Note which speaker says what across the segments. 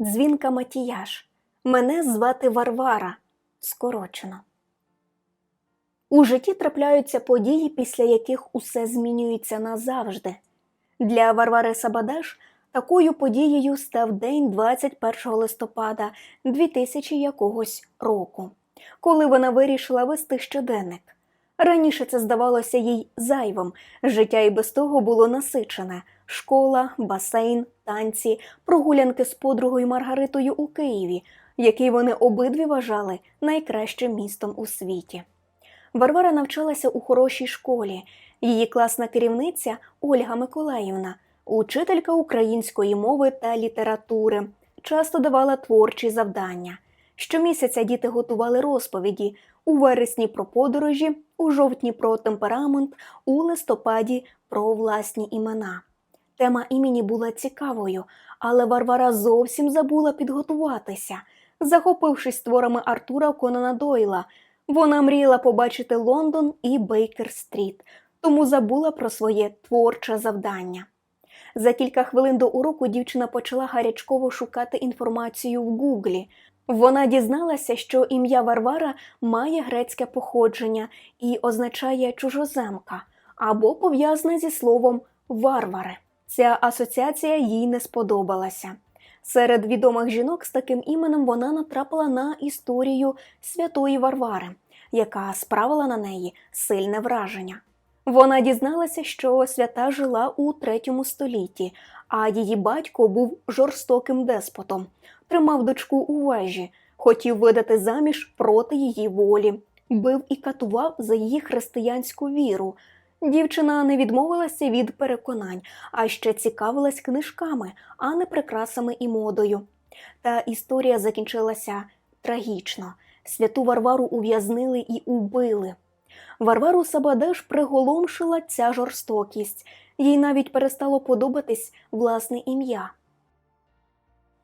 Speaker 1: Дзвінка Матіяш. Мене звати Варвара. Скорочено. У житті трапляються події, після яких усе змінюється назавжди. Для Варвари Сабадаш такою подією став день 21 листопада 2000 якогось року, коли вона вирішила вести щоденник. Раніше це здавалося їй зайвим, життя і без того було насичене школа, басейн, танці, прогулянки з подругою Маргаритою у Києві, який вони обидві вважали найкращим містом у світі. Варвара навчалася у хорошій школі. Її класна керівниця Ольга Миколаївна, учителька української мови та літератури, часто давала творчі завдання. Щомісяця діти готували розповіді у вересні про подорожі, у жовтні про темперамент, у листопаді про власні імена. Тема імені була цікавою, але Варвара зовсім забула підготуватися. Захопившись творами Артура Конана Дойла, вона мріяла побачити Лондон і Бейкер-стріт, тому забула про своє творче завдання. За кілька хвилин до уроку дівчина почала гарячково шукати інформацію в Гуглі. Вона дізналася, що ім'я Варвара має грецьке походження і означає чужоземка або пов'язане зі словом варвари. Ця асоціація їй не сподобалася. Серед відомих жінок з таким іменем вона натрапила на історію святої Варвари, яка справила на неї сильне враження. Вона дізналася, що свята жила у третьому столітті, а її батько був жорстоким деспотом, тримав дочку у вежі, хотів видати заміж проти її волі, бив і катував за її християнську віру. Дівчина не відмовилася від переконань, а ще цікавилась книжками, а не прикрасами і модою. Та історія закінчилася трагічно. Святу Варвару ув'язнили і убили. Варвару Сабадеш приголомшила ця жорстокість, їй навіть перестало подобатись власне ім'я.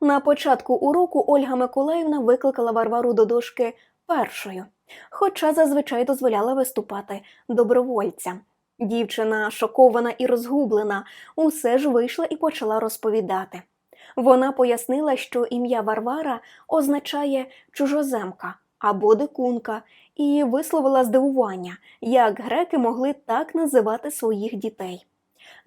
Speaker 1: На початку уроку Ольга Миколаївна викликала Варвару до дошки першою, хоча зазвичай дозволяла виступати добровольцям. Дівчина, шокована і розгублена, усе ж вийшла і почала розповідати. Вона пояснила, що ім'я Варвара означає чужоземка або дикунка, і висловила здивування, як греки могли так називати своїх дітей.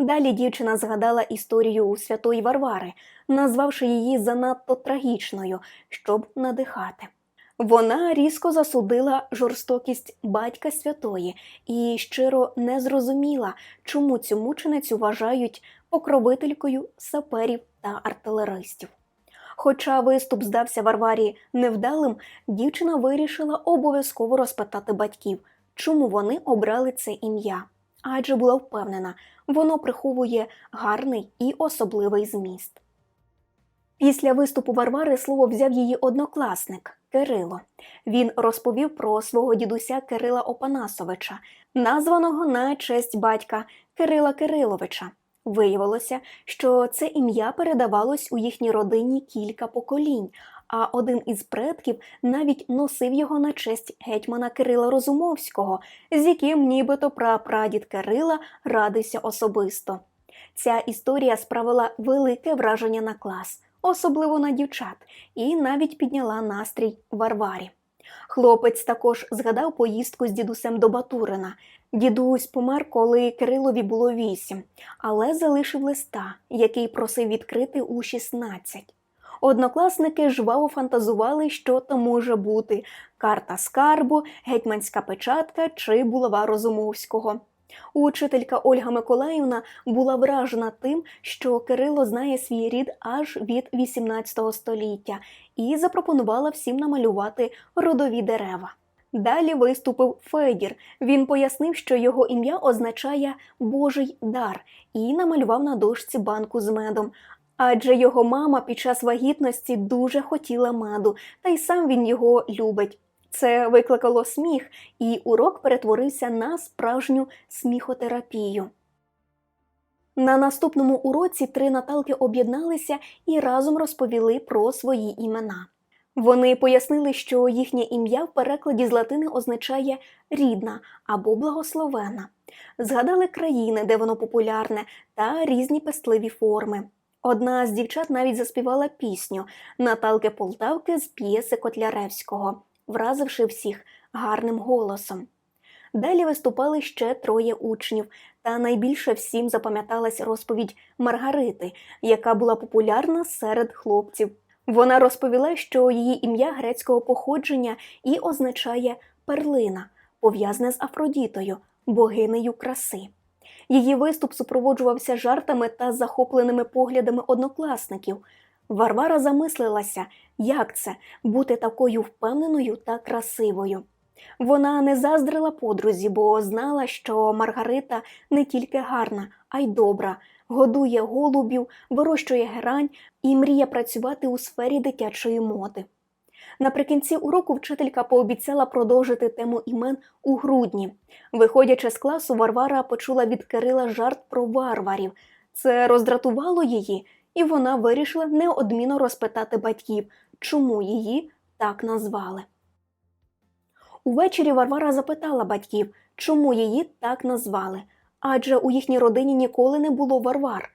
Speaker 1: Далі дівчина згадала історію святої Варвари, назвавши її занадто трагічною, щоб надихати. Вона різко засудила жорстокість батька святої і щиро не зрозуміла, чому цю мученицю вважають покровителькою саперів та артилеристів. Хоча виступ здався Варварі невдалим, дівчина вирішила обов'язково розпитати батьків, чому вони обрали це ім'я. Адже була впевнена, воно приховує гарний і особливий зміст. Після виступу Варвари слово взяв її однокласник Кирило. Він розповів про свого дідуся Кирила Опанасовича, названого на честь батька Кирила Кириловича. Виявилося, що це ім'я передавалось у їхній родині кілька поколінь, а один із предків навіть носив його на честь гетьмана Кирила Розумовського, з яким нібито прапрадід Кирила радився особисто. Ця історія справила велике враження на клас, особливо на дівчат, і навіть підняла настрій Варварі. Хлопець також згадав поїздку з дідусем до Батурина. Дідусь помер, коли Кирилові було вісім, але залишив листа, який просив відкрити у 16. Однокласники жваво фантазували, що то може бути карта скарбу, гетьманська печатка чи булава Розумовського. Учителька Ольга Миколаївна була вражена тим, що Кирило знає свій рід аж від 18 століття і запропонувала всім намалювати родові дерева. Далі виступив Федір. Він пояснив, що його ім'я означає Божий дар, і намалював на дошці банку з медом. Адже його мама під час вагітності дуже хотіла меду, та й сам він його любить. Це викликало сміх, і урок перетворився на справжню сміхотерапію. На наступному уроці три Наталки об'єдналися і разом розповіли про свої імена. Вони пояснили, що їхнє ім'я в перекладі з латини означає рідна або благословена. Згадали країни, де воно популярне, та різні пестливі форми. Одна з дівчат навіть заспівала пісню Наталки Полтавки з п'єси Котляревського, вразивши всіх гарним голосом. Далі виступали ще троє учнів, та найбільше всім запам'яталась розповідь Маргарити, яка була популярна серед хлопців. Вона розповіла, що її ім'я грецького походження і означає перлина, пов'язане з Афродітою, богинею краси. Її виступ супроводжувався жартами та захопленими поглядами однокласників. Варвара замислилася, як це бути такою впевненою та красивою. Вона не заздрила подрузі, бо знала, що Маргарита не тільки гарна, а й добра, годує голубів, вирощує герань і мріє працювати у сфері дитячої моди. Наприкінці уроку вчителька пообіцяла продовжити тему імен у грудні. Виходячи з класу, Варвара почула від Кирила жарт про варварів. Це роздратувало її, і вона вирішила неодмінно розпитати батьків, чому її так назвали. Увечері Варвара запитала батьків, чому її так назвали, адже у їхній родині ніколи не було Варвар.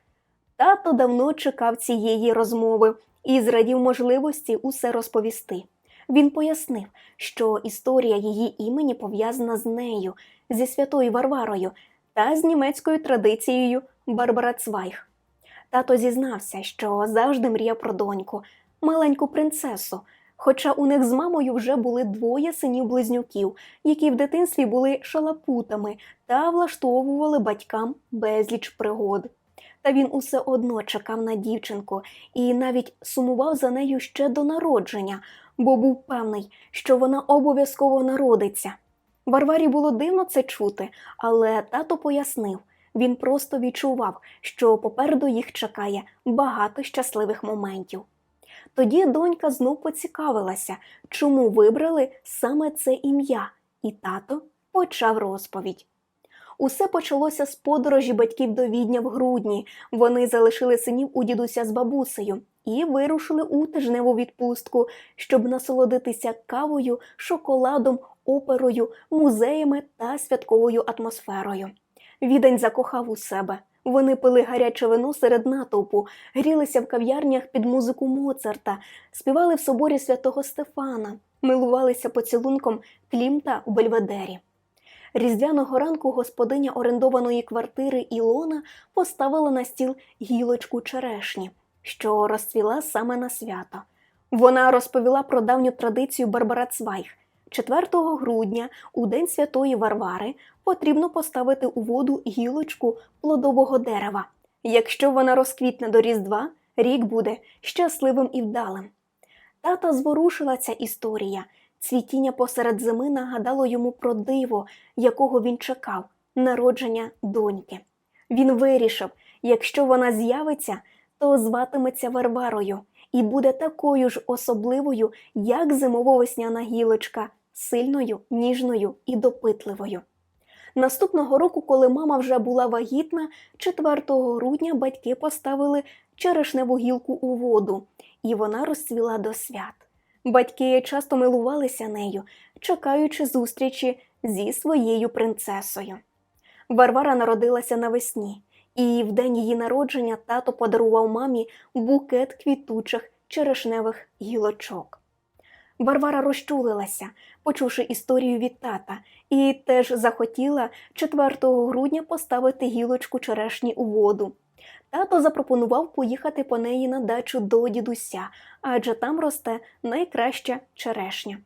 Speaker 1: Тато давно чекав цієї розмови і зрадів можливості усе розповісти. Він пояснив, що історія її імені пов'язана з нею, зі святою Варварою та з німецькою традицією Барбара Цвайх. Тато зізнався, що завжди мріяв про доньку, маленьку принцесу, хоча у них з мамою вже були двоє синів-близнюків, які в дитинстві були шалапутами та влаштовували батькам безліч пригод. Та він усе одно чекав на дівчинку і навіть сумував за нею ще до народження, бо був певний, що вона обов'язково народиться. Варварі було дивно це чути, але тато пояснив він просто відчував, що попереду їх чекає багато щасливих моментів. Тоді донька знов поцікавилася, чому вибрали саме це ім'я, і тато почав розповідь. Усе почалося з подорожі батьків до Відня в грудні. Вони залишили синів у дідуся з бабусею і вирушили у тижневу відпустку, щоб насолодитися кавою, шоколадом, оперою, музеями та святковою атмосферою. Відень закохав у себе. Вони пили гаряче вино серед натовпу, грілися в кав'ярнях під музику Моцарта, співали в соборі святого Стефана, милувалися поцілунком Клімта у Бельведері. Різдвяного ранку господиня орендованої квартири Ілона поставила на стіл гілочку черешні, що розцвіла саме на свято. Вона розповіла про давню традицію Барбара Цвайх. 4 грудня, у день святої Варвари, потрібно поставити у воду гілочку плодового дерева. Якщо вона розквітне до Різдва, рік буде щасливим і вдалим. Тата зворушила ця історія. Цвітіння посеред зими нагадало йому про диво, якого він чекав народження доньки. Він вирішив, якщо вона з'явиться, то зватиметься Варварою і буде такою ж особливою, як зимово-весняна гілочка, сильною, ніжною і допитливою. Наступного року, коли мама вже була вагітна, 4 грудня батьки поставили черешневу гілку у воду, і вона розцвіла до свят. Батьки часто милувалися нею, чекаючи зустрічі зі своєю принцесою. Варвара народилася навесні, і в день її народження тато подарував мамі букет квітучих черешневих гілочок. Варвара розчулилася, почувши історію від тата, і теж захотіла 4 грудня поставити гілочку черешні у воду. Тато запропонував поїхати по неї на дачу до дідуся, адже там росте найкраща черешня.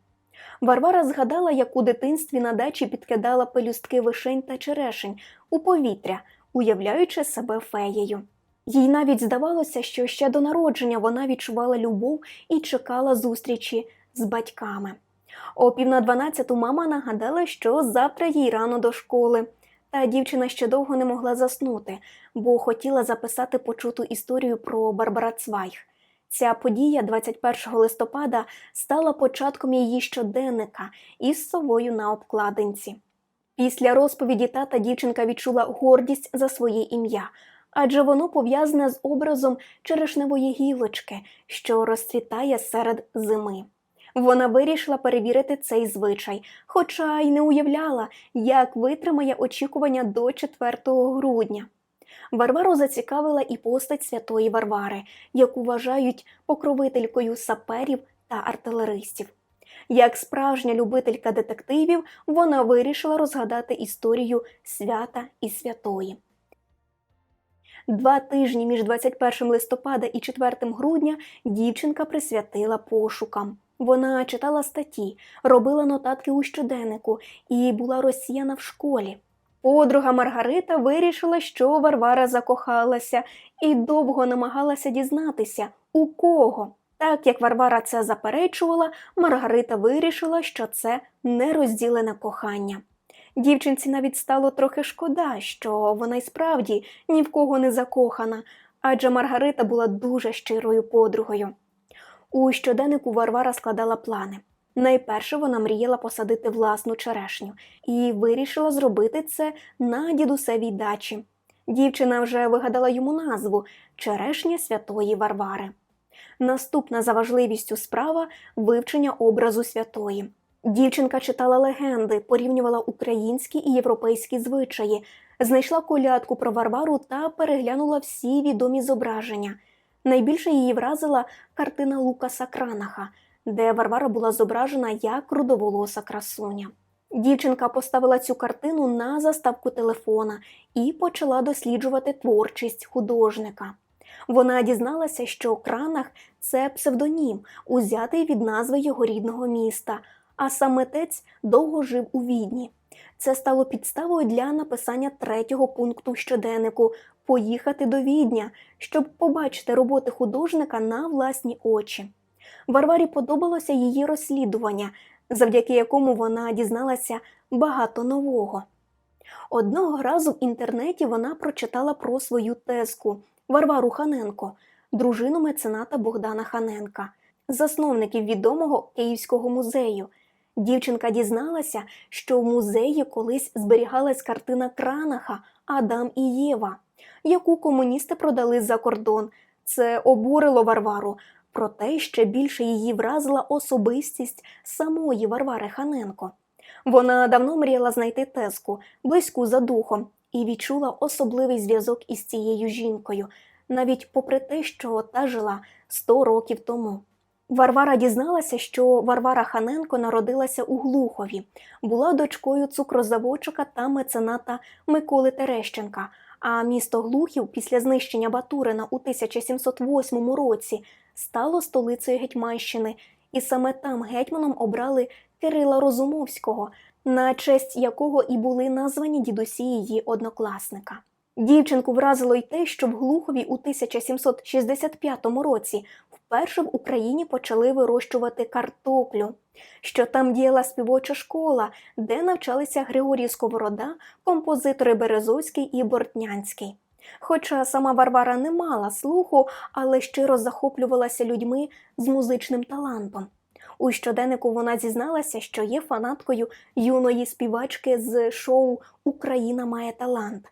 Speaker 1: Варвара згадала, як у дитинстві на дачі підкидала пелюстки вишень та черешень у повітря, уявляючи себе феєю. Їй навіть здавалося, що ще до народження вона відчувала любов і чекала зустрічі з батьками. О пів на дванадцяту мама нагадала, що завтра їй рано до школи. Та дівчина ще довго не могла заснути, бо хотіла записати почуту історію про Барбара Цвайх. Ця подія 21 листопада стала початком її щоденника із совою на обкладинці. Після розповіді тата дівчинка відчула гордість за своє ім'я, адже воно пов'язане з образом черешневої гілочки, що розцвітає серед зими. Вона вирішила перевірити цей звичай, хоча й не уявляла, як витримає очікування до 4 грудня. Варвару зацікавила і постать святої Варвари, яку вважають покровителькою саперів та артилеристів. Як справжня любителька детективів, вона вирішила розгадати історію свята і святої. Два тижні між 21 листопада і 4 грудня дівчинка присвятила пошукам. Вона читала статті, робила нотатки у щоденнику і була розсіяна в школі. Подруга Маргарита вирішила, що Варвара закохалася, і довго намагалася дізнатися, у кого. Так як Варвара це заперечувала, Маргарита вирішила, що це нерозділене кохання. Дівчинці навіть стало трохи шкода, що вона й справді ні в кого не закохана, адже Маргарита була дуже щирою подругою. У щоденнику Варвара складала плани. Найперше вона мріяла посадити власну черешню і вирішила зробити це на дідусевій дачі. Дівчина вже вигадала йому назву Черешня святої Варвари. Наступна за важливістю справа вивчення образу святої. Дівчинка читала легенди, порівнювала українські і європейські звичаї, знайшла колядку про Варвару та переглянула всі відомі зображення. Найбільше її вразила картина Лукаса Кранаха, де Варвара була зображена як рудоволоса красуня. Дівчинка поставила цю картину на заставку телефона і почала досліджувати творчість художника. Вона дізналася, що Кранах це псевдонім, узятий від назви його рідного міста, а сам довго жив у відні. Це стало підставою для написання третього пункту щоденнику поїхати до відня, щоб побачити роботи художника на власні очі. Варварі подобалося її розслідування, завдяки якому вона дізналася багато нового. Одного разу в інтернеті вона прочитала про свою тезку Варвару Ханенко, дружину мецената Богдана Ханенка, засновників відомого Київського музею. Дівчинка дізналася, що в музеї колись зберігалась картина Кранаха Адам і Єва, яку комуністи продали за кордон. Це обурило Варвару, проте ще більше її вразила особистість самої Варвари Ханенко. Вона давно мріяла знайти тезку, близьку за духом, і відчула особливий зв'язок із цією жінкою, навіть попри те, що та жила 100 років тому. Варвара дізналася, що Варвара Ханенко народилася у Глухові, була дочкою цукрозаводчика та мецената Миколи Терещенка. А місто Глухів після знищення Батурина у 1708 році стало столицею Гетьманщини, і саме там гетьманом обрали Кирила Розумовського, на честь якого і були названі дідусі її однокласника. Дівчинку вразило й те, що в Глухові у 1765 році вперше в Україні почали вирощувати картоплю, що там діяла співоча школа, де навчалися Григорій Сковорода, композитори Березовський і Бортнянський. Хоча сама Варвара не мала слуху, але щиро захоплювалася людьми з музичним талантом. У щоденнику вона зізналася, що є фанаткою юної співачки з шоу Україна має талант,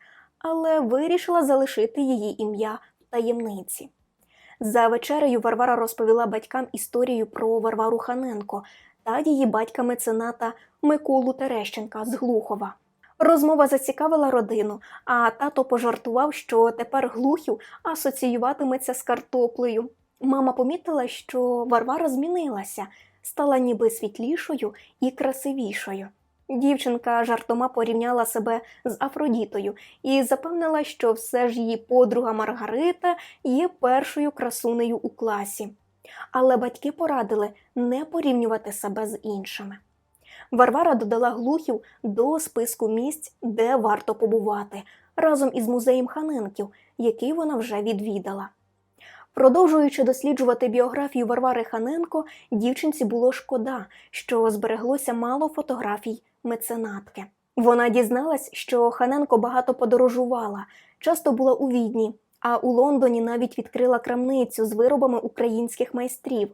Speaker 1: але вирішила залишити її ім'я в таємниці. За вечерею Варвара розповіла батькам історію про Варвару Ханенко та її батька мецената Миколу Терещенка з Глухова. Розмова зацікавила родину, а тато пожартував, що тепер глухів асоціюватиметься з картоплею. Мама помітила, що Варвара змінилася, стала ніби світлішою і красивішою. Дівчинка жартома порівняла себе з Афродітою і запевнила, що все ж її подруга Маргарита є першою красунею у класі. Але батьки порадили не порівнювати себе з іншими. Варвара додала глухів до списку місць, де варто побувати, разом із музеєм Ханенків, який вона вже відвідала. Продовжуючи досліджувати біографію Варвари Ханенко, дівчинці було шкода, що збереглося мало фотографій меценатки. Вона дізналась, що Ханенко багато подорожувала, часто була у відні, а у Лондоні навіть відкрила крамницю з виробами українських майстрів.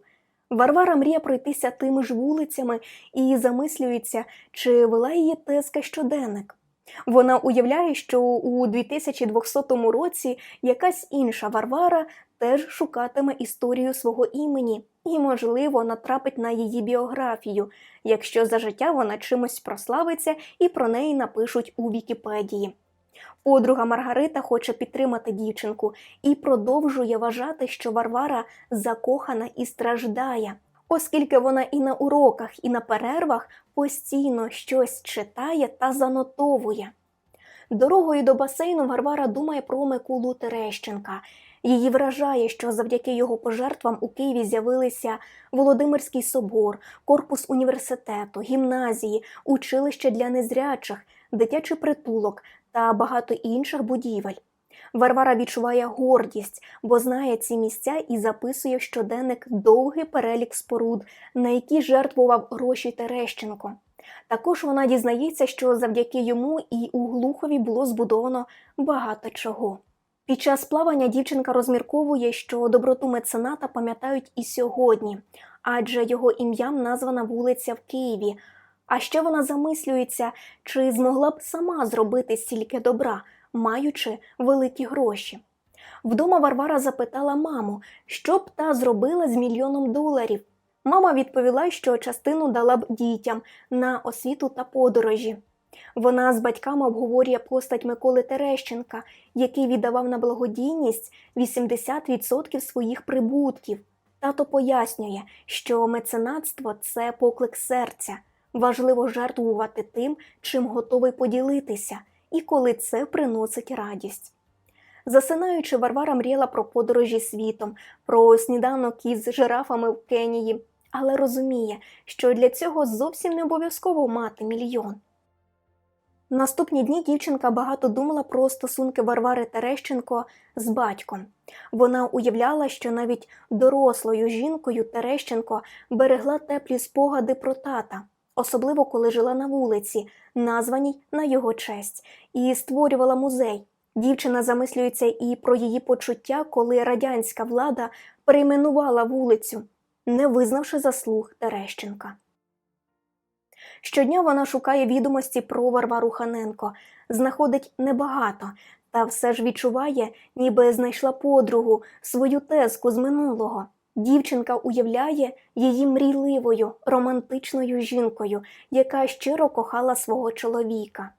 Speaker 1: Варвара мріє пройтися тими ж вулицями і замислюється, чи вела її тезка щоденник. Вона уявляє, що у 2200 році якась інша Варвара теж шукатиме історію свого імені і, можливо, натрапить на її біографію, якщо за життя вона чимось прославиться і про неї напишуть у Вікіпедії. Подруга Маргарита хоче підтримати дівчинку і продовжує вважати, що Варвара закохана і страждає, оскільки вона і на уроках, і на перервах постійно щось читає та занотовує. Дорогою до басейну Варвара думає про Миколу Терещенка. Її вражає, що завдяки його пожертвам у Києві з'явилися Володимирський собор, корпус університету, гімназії, училище для незрячих, дитячий притулок та багато інших будівель. Варвара відчуває гордість, бо знає ці місця і записує в щоденник довгий перелік споруд, на які жертвував гроші Терещенко. Також вона дізнається, що завдяки йому і у Глухові було збудовано багато чого. Під час плавання дівчинка розмірковує, що доброту мецената пам'ятають і сьогодні, адже його ім'ям названа вулиця в Києві. А ще вона замислюється, чи змогла б сама зробити стільки добра, маючи великі гроші. Вдома Варвара запитала маму, що б та зробила з мільйоном доларів. Мама відповіла, що частину дала б дітям на освіту та подорожі. Вона з батьками обговорює постать Миколи Терещенка, який віддавав на благодійність 80% своїх прибутків. Тато пояснює, що меценатство це поклик серця, важливо жертвувати тим, чим готовий поділитися, і коли це приносить радість. Засинаючи, Варвара мріяла про подорожі світом, про сніданок із жирафами в Кенії, але розуміє, що для цього зовсім не обов'язково мати мільйон. Наступні дні дівчинка багато думала про стосунки Варвари Терещенко з батьком. Вона уявляла, що навіть дорослою жінкою Терещенко берегла теплі спогади про тата, особливо коли жила на вулиці, названій на його честь, і створювала музей. Дівчина замислюється і про її почуття, коли радянська влада перейменувала вулицю, не визнавши заслуг Терещенка. Щодня вона шукає відомості про Варвару Ханенко, знаходить небагато, та все ж відчуває, ніби знайшла подругу, свою тезку з минулого. Дівчинка уявляє її мрійливою, романтичною жінкою, яка щиро кохала свого чоловіка.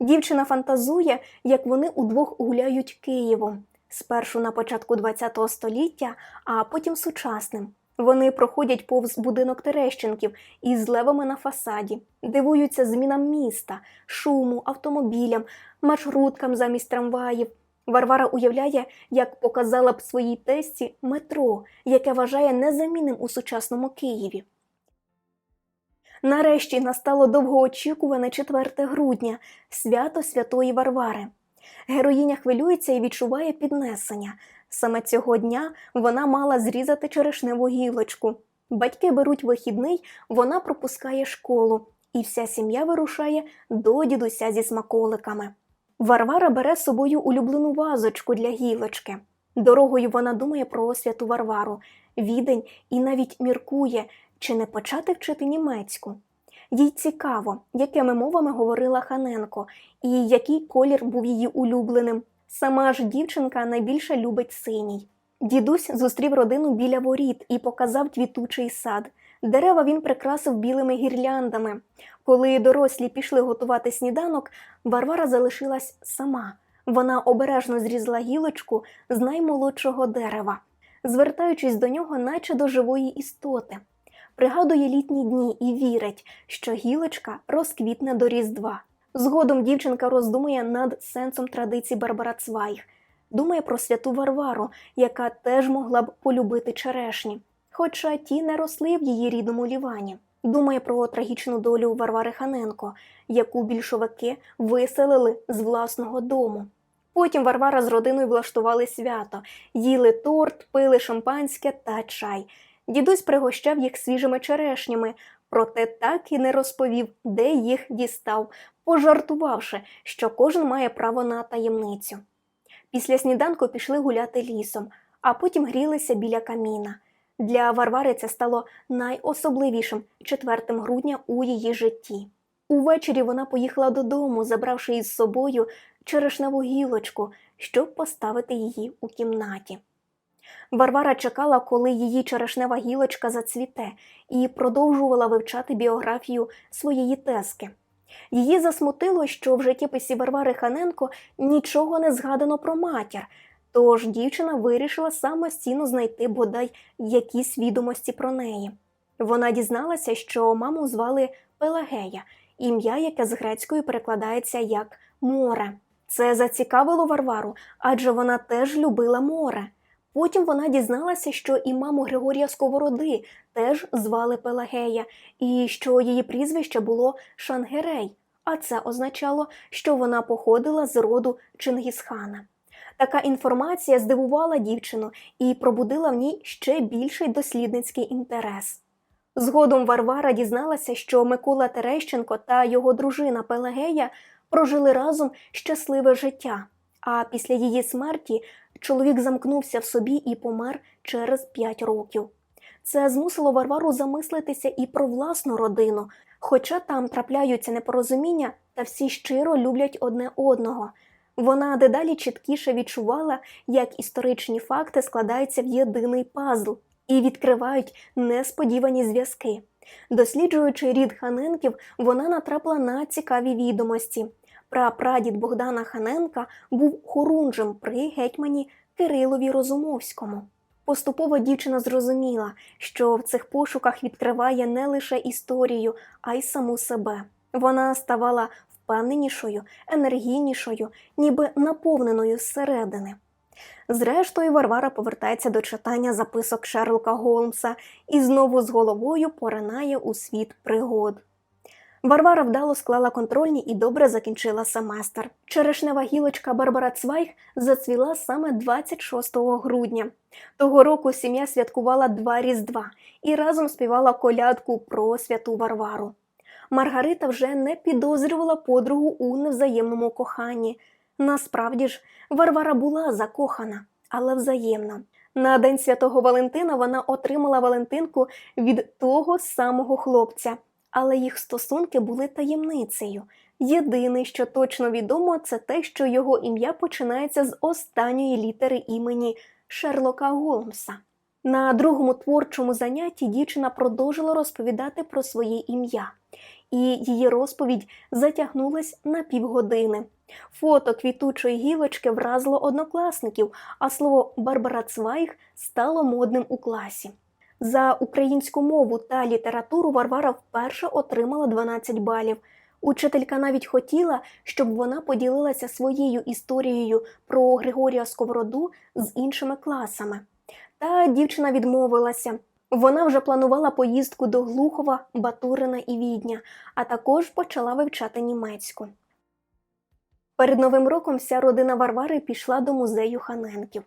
Speaker 1: Дівчина фантазує, як вони удвох гуляють Києвом, спершу на початку ХХ століття, а потім сучасним. Вони проходять повз будинок Терещенків із левами на фасаді, дивуються змінам міста, шуму, автомобілям, маршруткам замість трамваїв. Варвара уявляє, як показала б своїй тесті метро, яке вважає незамінним у сучасному Києві. Нарешті настало довгоочікуване 4 грудня, свято Святої Варвари. Героїня хвилюється і відчуває піднесення. Саме цього дня вона мала зрізати черешневу гілочку. Батьки беруть вихідний, вона пропускає школу, і вся сім'я вирушає до дідуся зі смаколиками. Варвара бере з собою улюблену вазочку для гілочки. Дорогою вона думає про святу Варвару, відень і навіть міркує, чи не почати вчити німецьку. Їй цікаво, якими мовами говорила Ханенко і який колір був її улюбленим. Сама ж дівчинка найбільше любить синій. Дідусь зустрів родину біля воріт і показав квітучий сад. Дерева він прикрасив білими гірляндами. Коли дорослі пішли готувати сніданок, Варвара залишилась сама. Вона обережно зрізала гілочку з наймолодшого дерева, звертаючись до нього, наче до живої істоти. Пригадує літні дні і вірить, що гілочка розквітне до Різдва. Згодом дівчинка роздумує над сенсом традицій Барбара Цвайг, думає про святу Варвару, яка теж могла б полюбити черешні, хоча ті не росли в її рідному лівані. Думає про трагічну долю Варвари Ханенко, яку більшовики виселили з власного дому. Потім Варвара з родиною влаштували свято, їли торт, пили шампанське та чай. Дідусь пригощав їх свіжими черешнями, проте так і не розповів, де їх дістав, пожартувавши, що кожен має право на таємницю. Після сніданку пішли гуляти лісом, а потім грілися біля каміна. Для Варвари це стало найособливішим 4 грудня у її житті. Увечері вона поїхала додому, забравши із собою черешневу гілочку, щоб поставити її у кімнаті. Варвара чекала, коли її черешнева гілочка зацвіте, і продовжувала вивчати біографію своєї тески. Її засмутило, що в життєписі Варвари Ханенко нічого не згадано про матір, тож дівчина вирішила самостійно знайти бодай якісь відомості про неї. Вона дізналася, що маму звали Пелагея, ім'я, яке з грецької перекладається як море. Це зацікавило Варвару, адже вона теж любила море. Потім вона дізналася, що і маму Григорія Сковороди теж звали Пелагея, і що її прізвище було Шангерей, а це означало, що вона походила з роду Чингісхана. Така інформація здивувала дівчину і пробудила в ній ще більший дослідницький інтерес. Згодом Варвара дізналася, що Микола Терещенко та його дружина Пелагея прожили разом щасливе життя, а після її смерті чоловік замкнувся в собі і помер через 5 років. Це змусило Варвару замислитися і про власну родину, хоча там трапляються непорозуміння та всі щиро люблять одне одного. Вона дедалі чіткіше відчувала, як історичні факти складаються в єдиний пазл і відкривають несподівані зв'язки. Досліджуючи рід Ханенків, вона натрапила на цікаві відомості. Прапрадід Богдана Ханенка був хорунжем при гетьмані Кирилові Розумовському. Поступово дівчина зрозуміла, що в цих пошуках відкриває не лише історію, а й саму себе. Вона ставала впевненішою, енергійнішою, ніби наповненою зсередини. Зрештою, Варвара повертається до читання записок Шерлока Голмса і знову з головою поринає у світ пригод. Варвара вдало склала контрольні і добре закінчила семестр. Черешнева гілочка Барбара Цвайг зацвіла саме 26 грудня. Того року сім'я святкувала два різдва і разом співала колядку про святу Варвару. Маргарита вже не підозрювала подругу у невзаємному коханні. Насправді ж, Варвара була закохана, але взаємно. На День святого Валентина вона отримала Валентинку від того самого хлопця, але їх стосунки були таємницею. Єдине, що точно відомо, це те, що його ім'я починається з останньої літери імені Шерлока Голмса. На другому творчому занятті дівчина продовжила розповідати про своє ім'я, і її розповідь затягнулась на півгодини. Фото квітучої гілочки вразило однокласників, а слово Барбара Цвайг стало модним у класі. За українську мову та літературу Варвара вперше отримала 12 балів. Учителька навіть хотіла, щоб вона поділилася своєю історією про Григорія Сковороду з іншими класами. Та дівчина відмовилася. Вона вже планувала поїздку до Глухова, Батурина і Відня, а також почала вивчати німецьку. Перед Новим роком вся родина Варвари пішла до музею Ханенків.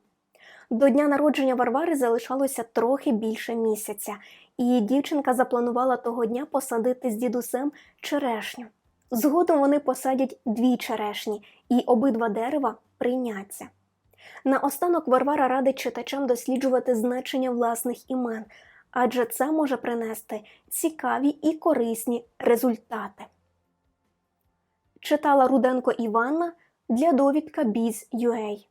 Speaker 1: До дня народження Варвари залишалося трохи більше місяця, і дівчинка запланувала того дня посадити з дідусем черешню. Згодом вони посадять дві черешні, і обидва дерева прийняться. Наостанок Варвара радить читачам досліджувати значення власних імен, адже це може принести цікаві і корисні результати. Читала Руденко Іванна для довідка Біз.UA.